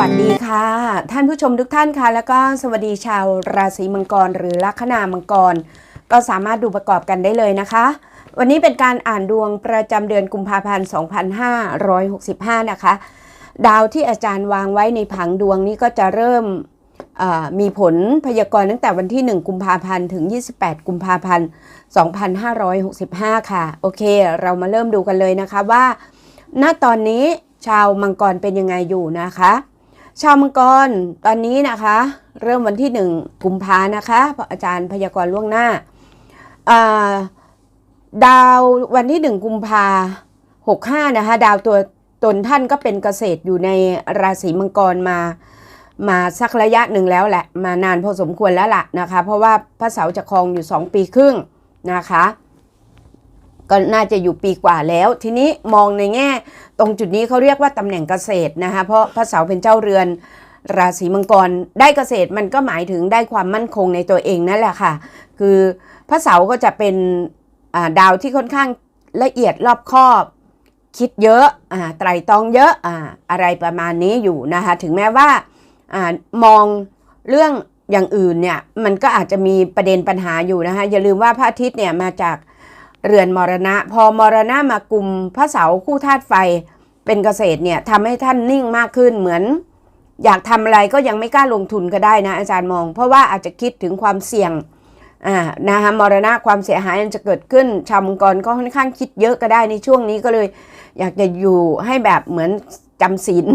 วัสดีค่ะ ท่านผู้ชมทุกท่านค่ะ แล้วก็สวัสดีชาวราศีมังกร หรือลัคนามังกร ก็สามารถดูประกอบกันได้เลยนะคะ วันนี้เป็นการอ่านดวงประจำเดือนกุมภาพันธ์ 2565 นะคะ ดาวที่อาจารย์วางไว้ในผังดวงนี้ก็จะเริ่มมีผลพยากรณ์ตั้งแต่วันที่ 1 กุมภาพันธ์ถึง 28 กุมภาพันธ์ 2565 ค่ะ โอเค เรามาเริ่มดูกันเลยนะคะว่า ณตอนนี้ชาวมังกรเป็นยังไงอยู่นะคะ ชาวมังกรตอนนี้นะคะ เริ่มวันที่1กุมภานะคะเพราะอาจารย์พยากรณ์ล่วงหน้าดาววันที่1กุมภาหกห้านะคะ ดาวตัวตนท่านก็เป็นเกษตรอยู่ในราศีมังกรมามาสักระยะหนึ่งแล้วแหละ มานานพอสมควรแล้วล่ะนะคะ เพราะว่าพระเสาร์จะครองอยู่2ปีครึ่งนะคะ ก็น่าจะอยู่ปีกว่าแล้ว ทีนี้มองในแง่ ตรงจุดนี้เขาเรียกว่าตำแหน่งเกษตรนะคะเพราะพระเสาร์เป็นเจ้าเรือนราศีมังกรได้เกษตรมันก็หมายถึงได้ความมั่นคงในตัวเองนั่นแหละค่ะ คือพระเสาร์ก็จะเป็นาดาวที่ค่อนข้างละเอียดรอบคอบคิดเยอะอไตรตรองเยอะออะไรประมาณนี้อยู่นะคะถึงแม้ว่าอามองเรื่องอย่างอื่นเนี่ยมันก็อาจจะมีประเด็นปัญหาอยู่นะคะอย่าลืมว่าพระอาทิตย์เนี่ยมาจาก เรือนมรณะ พอมรณะมากลุ่มพระเสาคู่ธาตุไฟเป็นเกษตรเนี่ยทำให้ท่านนิ่งมากขึ้นเหมือน อยากทำอะไรก็ยังไม่กล้าลงทุนก็ได้นะอาจารย์มอง เพราะว่าอาจจะคิดถึงความเสี่ยงอ่านะคะมรณะความเสียหายจะเกิดขึ้น ชาวมังกรก็ค่อนข้างคิดเยอะก็ได้ในช่วงนี้ก็เลย อยากจะอยู่ให้แบบเหมือนจำศีล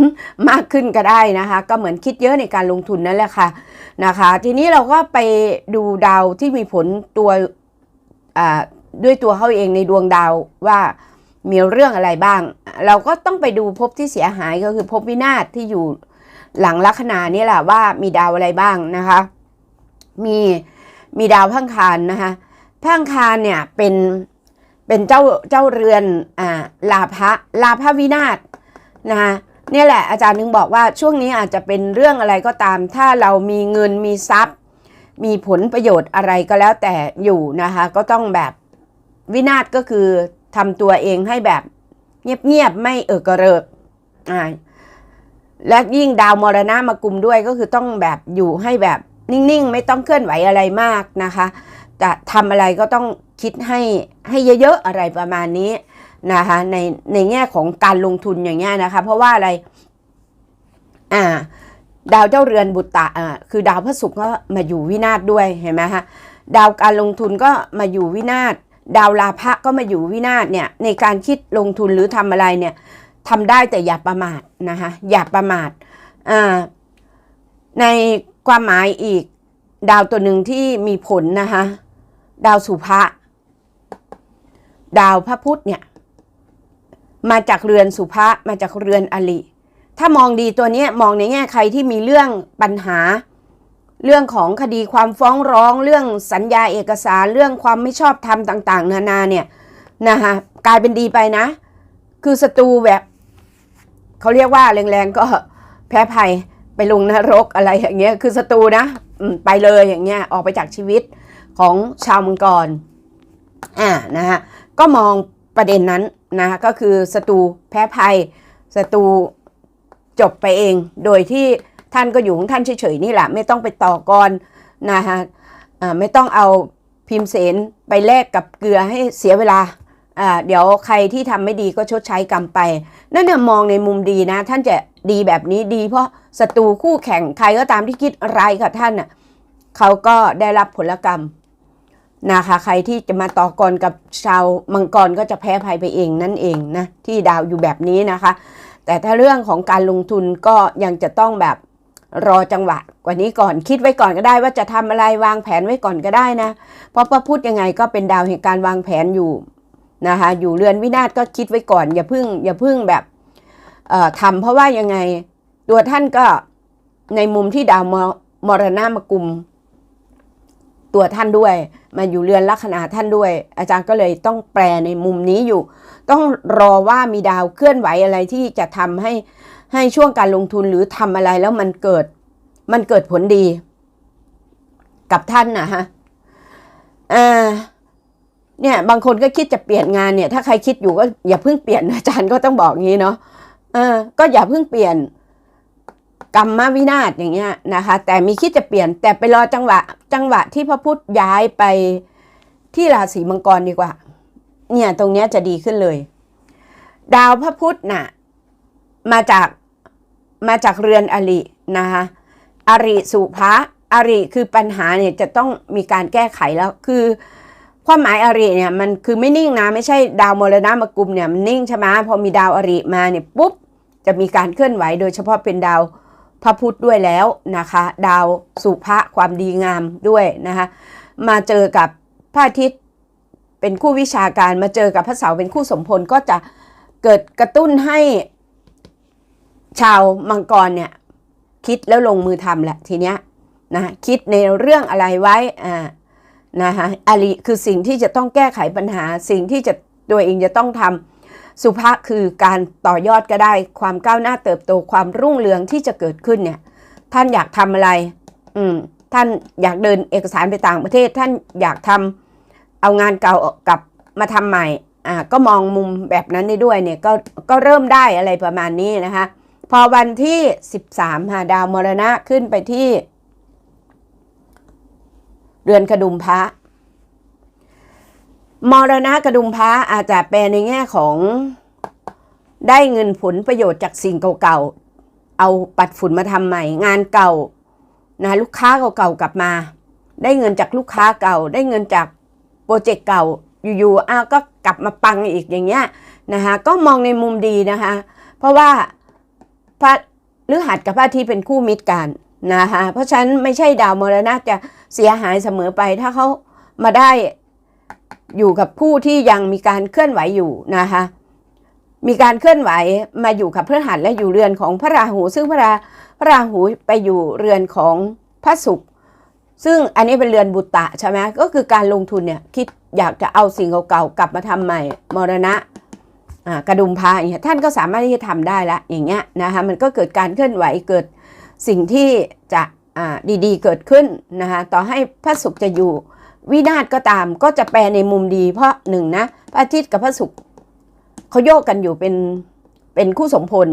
มากขึ้นก็ได้นะคะ ก็เหมือนคิดเยอะในการลงทุนนั่นแหละค่ะนะคะ ทีนี้เราก็ไปดูดาวที่มีผลตัวอ่า ด้วยตัวเขาเองในดวงดาวว่ามีเรื่องอะไรบ้าง เราก็ต้องไปดูภพที่เสียหายก็คือภพวินาศที่อยู่หลังลัคนานี่แหละว่ามีดาวอะไรบ้างนะคะ มีมีดาวพังคารนะคะพังคารเนี่ยเป็นเป็นเจ้าเจ้าเรือนอ่าลาภะลาภวินาศนะคะนี่แหละอาจารย์นึงบอกว่าช่วงนี้อาจจะเป็นเรื่องอะไรก็ตาม ถ้าเรามีเงินมีทรัพย์ มีผลประโยชน์อะไรก็แล้วแต่อยู่นะคะ ก็ต้องแบบ วินาศก็คือทำตัวเองให้แบบเงียบๆไม่เออกระเริกอ่าและยิ่งดาวมรณะมากลุ่มด้วยก็คือต้องแบบอยู่ให้แบบนิ่งๆ ไม่ต้องเคลื่อนไหวอะไรมากนะคะ จะทำอะไรก็ต้องคิดให้ให้เยอะๆอะไรประมาณนี้นะคะในในแง่ของการลงทุนอย่างเงี้ยนะคะ เพราะว่าอะไร อ่า ดาวเจ้าเรือนบุตรตะอ่าคือดาวพระศุกร์ก็มาอยู่วินาศด้วยเห็นไหมคะดาวการลงทุนก็มาอยู่วินาศ ดาวลาภะก็มาอยู่วินาศเนี่ยในการคิดลงทุนหรือทำอะไรเนี่ยทำได้แต่อย่าประมาทนะคะอย่าประมาทในความหมายอีกดาวตัวหนึ่งที่มีผลนะคะดาวสุภะดาวพระพุธเนี่ยมาจากเรือนสุภะมาจากเรือนอลิถ้ามองดีตัวนี้มองในแง่ใครที่มีเรื่องปัญหา เรื่องของคดีความฟ้องร้องเรื่องสัญญาเอกสารเรื่องความไม่ชอบธรรมต่าง ๆ นานาเนี่ยนะคะกลายเป็นดีไปนะ คือศัตรูแบบเขาเรียกว่าแรงๆก็แพ้ภัยไปลงนรกอะไรอย่างเงี้ยคือศัตรูนะไปเลยอย่างเงี้ยออกไปจากชีวิตของชาวมังกรอ่านะคะก็มองประเด็นนั้นนะคะก็คือศัตรูแพ้ภัยศัตรูจบไปเองโดยที่ ท่านก็อยู่ของท่านเฉยๆนี่แหละไม่ต้องไปต่อกรนะคะไม่ต้องเอาพิมพ์เสนไปแลกกับเกลือให้เสียเวลาเดี๋ยวใครที่ทำไม่ดีก็ชดใช้กรรมไป นั่นเนี่ยมองในมุมดีนะ ท่านจะดีแบบนี้ดี เพราะศัตรูคู่แข่งใครก็ตามที่คิดร้ายกับท่านน่ะเขาก็ได้รับผลกรรมนะคะใครที่จะมาต่อกรกับชาวมังกรก็จะแพ้ภัยไปเองนั่นเองนะที่ดาวอยู่แบบนี้นะคะ แต่ถ้าเรื่องของการลงทุนก็ยังจะต้องแบบ รอจังหวะกว่านี้ก่อนคิดไว้ก่อนก็ได้ว่าจะทำอะไรวางแผนไว้ก่อนก็ได้นะ เพราะพระพุธยังไงก็เป็นดาวแห่งการวางแผนอยู่นะคะอยู่เรือนวินาศก็คิดไว้ก่อนอย่าพึ่งอย่าพึ่งแบบเอ่อทำเพราะว่ายังไงตัวท่านก็ในมุมที่ดาวมรณะมากุม ตัวท่านด้วย มาอยู่เรือนลัคนาท่านด้วย อาจารย์ก็เลยต้องแปลในมุมนี้อยู่ ต้องรอว่ามีดาวเคลื่อนไหวอะไรที่จะทำให้ ให้ช่วงการลงทุนหรือทำอะไรแล้วมันเกิด มันเกิดผลดี กับท่านนะฮะเนี่ยบางคนก็คิดจะเปลี่ยนงานเนี่ย ถ้าใครคิดอยู่ก็อย่าเพิ่งเปลี่ยนอาจารย์ก็ต้องบอกงี้เนาะเออ ก็อย่าเพิ่งเปลี่ยนกรรมวินาศอย่างเงี้ยนะคะ แต่มีคิดจะเปลี่ยน แต่ไปรอจังหวะ จังหวะที่พระพุธย้ายไปที่ราศีมังกรดีกว่า เนี่ยตรงเนี้ยจะดีขึ้นเลย ดาวพระพุธน่ะ มาจาก มาจากเรือนอรินะคะอริสุภะอริคือปัญหาเนี่ยจะต้องมีการแก้ไขแล้วคือความหมายอริเนี่ยมันคือไม่นิ่งนะไม่ใช่ดาวมรณะมากุมเนี่ยมันนิ่งใช่ไหมพอมีดาวอริมาเนี่ยปุ๊บจะมีการเคลื่อนไหวโดยเฉพาะเป็นดาวพระพุธด้วยแล้วนะคะ ดาวสุภะความดีงามด้วยนะคะมาเจอกับพระอาทิตย์เป็นคู่วิชาการมาเจอกับพระเสาร์เป็นคู่สมพลก็จะเกิดกระตุ้นให้ ชาวมังกรเนี่ยคิดแล้วลงมือทำแหละทีเนี้ยนะคิดในเรื่องอะไรไว้อ่านะคะอาริคือสิ่งที่จะต้องแก้ไขปัญหา สิ่งที่จะตัวเองจะต้องทำสุภาพคือการต่อยอดก็ได้ความก้าวหน้าเติบโตความรุ่งเรืองที่จะเกิดขึ้นเนี่ยท่านอยากทำอะไรอืมท่านอยากเดินเอกสารไปต่างประเทศ ท่านอยากทำเอางานเก่ากลับมาทำใหม่อ่าก็มองมุมแบบนั้นได้ด้วยเนี่ยก็ก็เริ่มได้อะไรประมาณนี้นะคะ พอวันที่ 13ค่ะดาวมรณะขึ้นไปที่ เรือนกระดุมพระ มรณะกระดุมพระอาจจะแปลในแง่ของได้เงินผลประโยชน์จากสิ่งเก่าๆ เอาปัดฝุ่นมาทำใหม่ งานเก่านะลูกค้าเก่าๆกลับมา ได้เงินจากลูกค้าเก่า ได้เงินจากโปรเจกต์เก่าอยู่ๆอ้าวก็กลับมาปังอีกอย่างเงี้ยนะคะก็มองในมุมดีนะคะ เพราะว่า พระฤหัสกับพระอาทิตย์เป็นคู่มิตรกันนะคะเพราะฉะนั้นไม่ใช่ดาวมรณะจะเสียหายเสมอไปถ้าเขามาได้อยู่กับผู้ที่ยังมีการเคลื่อนไหวอยู่นะคะมีการเคลื่อนไหวมาอยู่กับพฤหัสและอยู่เรือนของพระราหู ซึ่งพระราพระราหูไปอยู่เรือนของพระศุกร์ซึ่งอันนี้เป็นเรือนบุตตะใช่ไหมก็คือการลงทุนเนี่ยคิดอยากจะเอาสิ่งเก่าๆกลับมาทำใหม่มรณะ กระดุมพาอย่างเงี้ยท่านก็สามารถที่จะทำได้ละอย่างเงี้ยนะคะมันก็เกิดการเคลื่อนไหวเกิดสิ่งที่จะดีๆ เกิดขึ้นนะคะต่อให้พระศุกร์จะอยู่วินาศก็ตามก็จะแปลในมุมดีเพราะหนึ่งนะพระอาทิตย์กับพระศุกร์เขาโยกกันอยู่เป็นเป็นคู่สมพล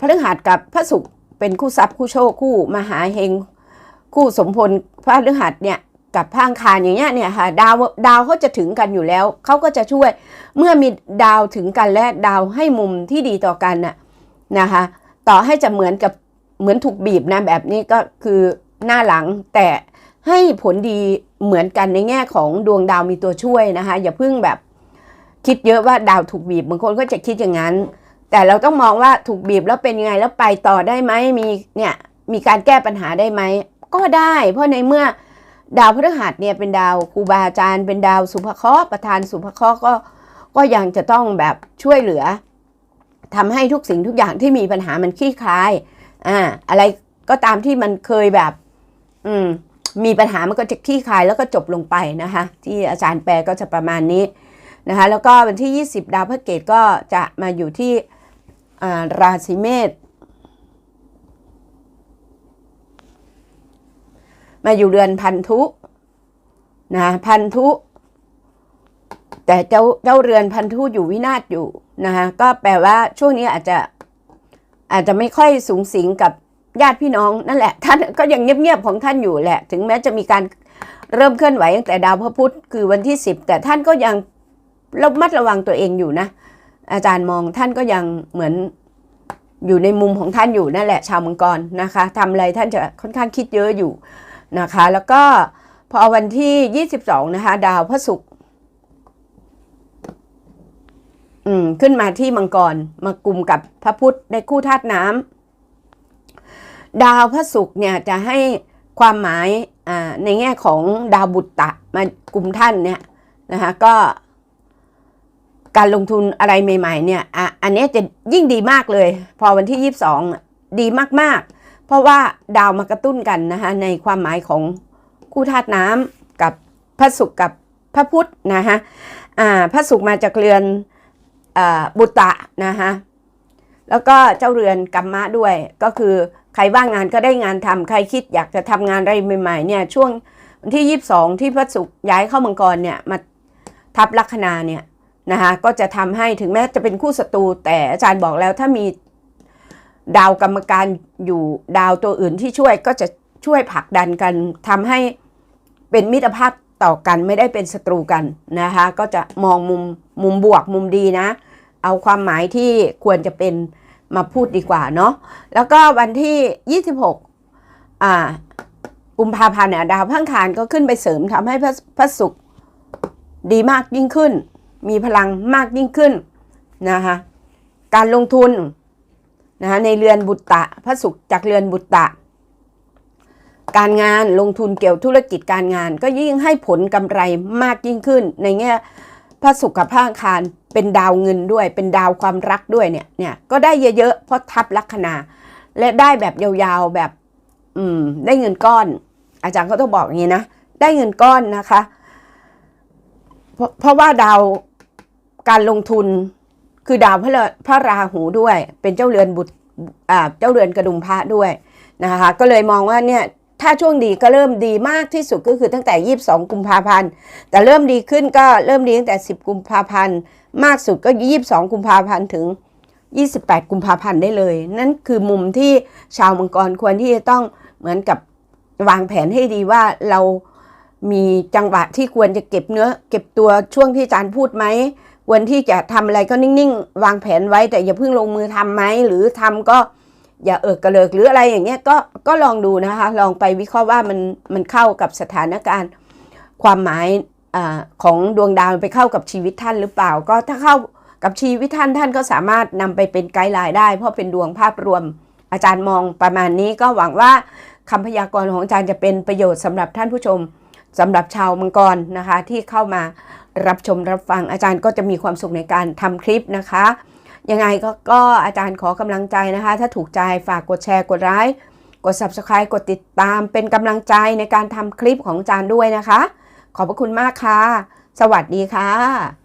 พระฤหัสกับพระศุกร์เป็นคู่ทรัพย์คู่โชคคู่มหาเฮงคู่สมพลพระฤหัสเนี่ย กับพังคารอย่างเงี้ยเนี่ยค่ะดาวดาวเขาจะถึงกันอยู่แล้วเขาก็จะช่วยเมื่อมีดาวถึงกันและดาวให้มุมที่ดีต่อกันน่ะนะคะต่อให้จะเหมือนกับเหมือนถูกบีบนะแบบนี้ก็คือหน้าหลังแต่ให้ผลดีเหมือนกันในแง่ของดวงดาวมีตัวช่วยนะคะอย่าเพิ่งแบบคิดเยอะว่าดาวถูกบีบบางคนก็จะคิดอย่างนั้น แต่เราต้องมองว่าถูกบีบแล้วเป็นยังไงแล้วไปต่อได้ไหมมีเนี่ยมีการแก้ปัญหาได้ไหมก็ได้ เพราะในเมื่อ ดาวพฤหัสเนี่ยเป็นดาวครูบาอาจารย์ เป็นดาวสุภเคราะห์ประธานสุภเคราะห์ก็ก็ยังจะต้องแบบช่วยเหลือทำให้ทุกสิ่งทุกอย่างที่มีปัญหามันคลี่คลายอ่าอะไรก็ตามที่มันเคยแบบ อืมมีปัญหามันก็จะคลี่คลายแล้วก็จบลงไปนะคะ ที่อาจารย์แปลก็จะประมาณนี้นะคะแล้วก็วันที่ 20 ดาวพฤหัสก็จะมาอยู่ที่ราศีเมษ มาอยู่เรือนพันธุนะพันธุ แต่เจ้าเจ้าเรือนพันธุอยู่วินาศอยู่นะคะก็แปลว่าช่วงนี้อาจจะอาจจะไม่ค่อยสูงสิงกับญาติพี่น้องนั่นแหละ ท่านก็ยังเงียบๆของท่านอยู่แหละ ถึงแม้จะมีการเริ่มเคลื่อนไหวตั้งแต่ดาวพระพุธคือวันที่ 10 แต่ท่านก็ยังระมัดระวังตัวเองอยู่นะ อาจารย์มองท่านก็ยังเหมือนอยู่ในมุมของท่านอยู่นั่นแหละ ชาวมังกรนะคะทำอะไรท่านจะค่อนข้างคิดเยอะอยู่ นะคะ แล้วก็พอวันที่ 22 นะคะ ดาวพระศุกร์อืมขึ้นมาที่มังกรมากลุ่มกับพระพุธในคู่ธาตุน้ำดาวพระศุกร์เนี่ยจะให้ความหมายอ่าในแง่ของดาวบุตตะมากลุ่มท่านเนี่ยนะคะก็การลงทุนอะไรใหม่ ๆ เนี่ยอะอันนี้จะยิ่งดีมากเลย พอวันที่ 22 ดีมากๆ เพราะว่าดาวมากระตุ้นกันนะคะในความหมายของคู่ธาตุน้ำกับพระศุกร์กับพระพุธนะคะอ่าพระศุกร์มาจากเรือนบุตะนะคะแล้วก็เจ้าเรือนกรรมะด้วยก็คือใครว่างงานก็ได้งานทำใครคิดอยากจะทำงานอะไรใหม่ๆเนี่ยช่วงวันที่ 22 ที่พระศุกร์ย้ายเข้ามังกรเนี่ยมาทับลัคนาเนี่ยนะคะก็จะทำให้ถึงแม้จะเป็นคู่ศัตรูแต่อาจารย์บอกแล้วถ้ามี ดาวกรรมการอยู่ดาวตัวอื่นที่ช่วยก็จะช่วยผลักดันกันทำให้เป็นมิตรภาพต่อกันไม่ได้เป็นศัตรูกันนะคะ ก็จะมองมุมมุมบวกมุมดีนะ เอาความหมายที่ควรจะเป็นมาพูดดีกว่าเนาะแล้วก็วันที่ 26อ่ากุมภาพันธ์เนี่ยดาวพังคารก็ขึ้นไปเสริมทำให้พระพระศุกร์ดีมากยิ่งขึ้น มีพลังมากยิ่งขึ้นนะคะการลงทุน นะคะในเรือนบุตตะพระศุกร์จากเรือนบุตตะ การงานลงทุนเกี่ยวธุรกิจการงาน ก็ยิ่งให้ผลกำไรมากยิ่งขึ้น ในแง่พระศุกร์กับพระอังคารเป็นดาวเงินด้วย เป็นดาวความรักด้วยเนี่ยเนี่ยก็ได้เยอะๆเพราะทับลัคนา และได้แบบยาวๆแบบอืมได้เงินก้อน อาจารย์ก็ต้องบอกอย่างนี้นะได้เงินก้อนนะคะเพราะว่าดาวการลงทุน คือดาวพระราพระราหูด้วย เป็นเจ้าเรือนบุตรอ่าเจ้าเรือนกระดุมพระด้วยนะคะก็เลยมองว่าเนี่ยถ้าช่วงดีก็เริ่มดีมากที่สุดก็คือตั้งแต่ 22 กุมภาพันธ์ แต่เริ่มดีขึ้นก็เริ่มดีตั้งแต่ 10 กุมภาพันธ์ มากสุดก็ 22 กุมภาพันธ์ถึง 28 กุมภาพันธ์ได้เลย นั่นคือมุมที่ชาวมังกรควรที่จะต้องเหมือนกับวางแผนให้ดีว่าเรามีจังหวะที่ควรจะเก็บเนื้อ เก็บตัวช่วงที่อาจารย์พูดไหม ควรที่จะทำอะไรก็นิ่งๆ วางแผนไว้แต่อย่าเพิ่งลงมือทำไหมหรือทำก็อย่าเอิกกระเลิกหรืออะไรอย่างเงี้ยก็ก็ลองดูนะคะ ลองไปวิเคราะห์ว่ามันมันเข้ากับสถานการณ์ ความหมายอของดวงดาวไปเข้ากับชีวิตท่านหรือเปล่า ก็ถ้าเข้ากับชีวิตท่านท่านก็สามารถนำไปเป็นไกด์ไลน์ได้ เพราะเป็นดวงภาพรวม อาจารย์มองประมาณนี้ก็หวังว่าคำพยากรณ์ของอาจารย์จะเป็นประโยชน์สำหรับท่านผู้ชมสำหรับชาวมังกรนะคะที่เข้ามา รับชมรับฟังอาจารย์ก็จะมีความสุขในการทำคลิปนะคะ ยังไงก็ก็อาจารย์ขอกำลังใจนะคะ ถ้าถูกใจฝากกดแชร์กดไลค์กด subscribe กดติดตามเป็นกำลังใจในการทำคลิปของอาจารย์ด้วยนะคะ ขอบพระคุณมากค่ะ สวัสดีค่ะ